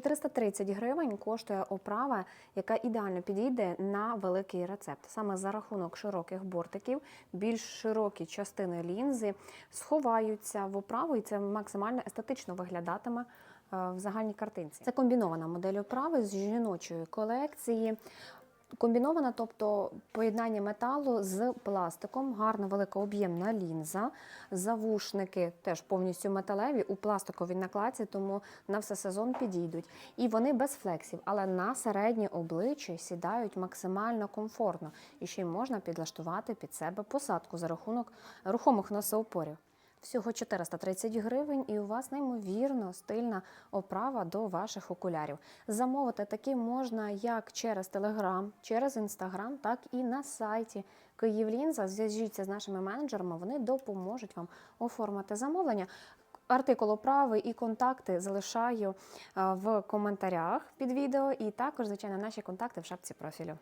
430 гривень коштує оправа, яка ідеально підійде на великий рецепт. Саме за рахунок широких бортиків, більш широкі частини лінзи сховаються в оправу, і це максимально естетично виглядатиме е, в загальній картинці. Це комбінована модель оправи з жіночої колекції. Комбінована, тобто поєднання металу з пластиком, гарна велика об'ємна лінза, завушники теж повністю металеві у пластиковій накладці, тому на все сезон підійдуть. І вони без флексів, але на середнє обличчя сідають максимально комфортно. І ще й можна підлаштувати під себе посадку за рахунок рухомих носоупорів. Всього 430 гривень, і у вас неймовірно стильна оправа до ваших окулярів. Замовити такі можна як через Телеграм, через Інстаграм, так і на сайті Київлінза. Зв'яжіться з нашими менеджерами, вони допоможуть вам оформити замовлення. Артикул оправи і контакти залишаю в коментарях під відео, і також, звичайно, наші контакти в шапці профілю.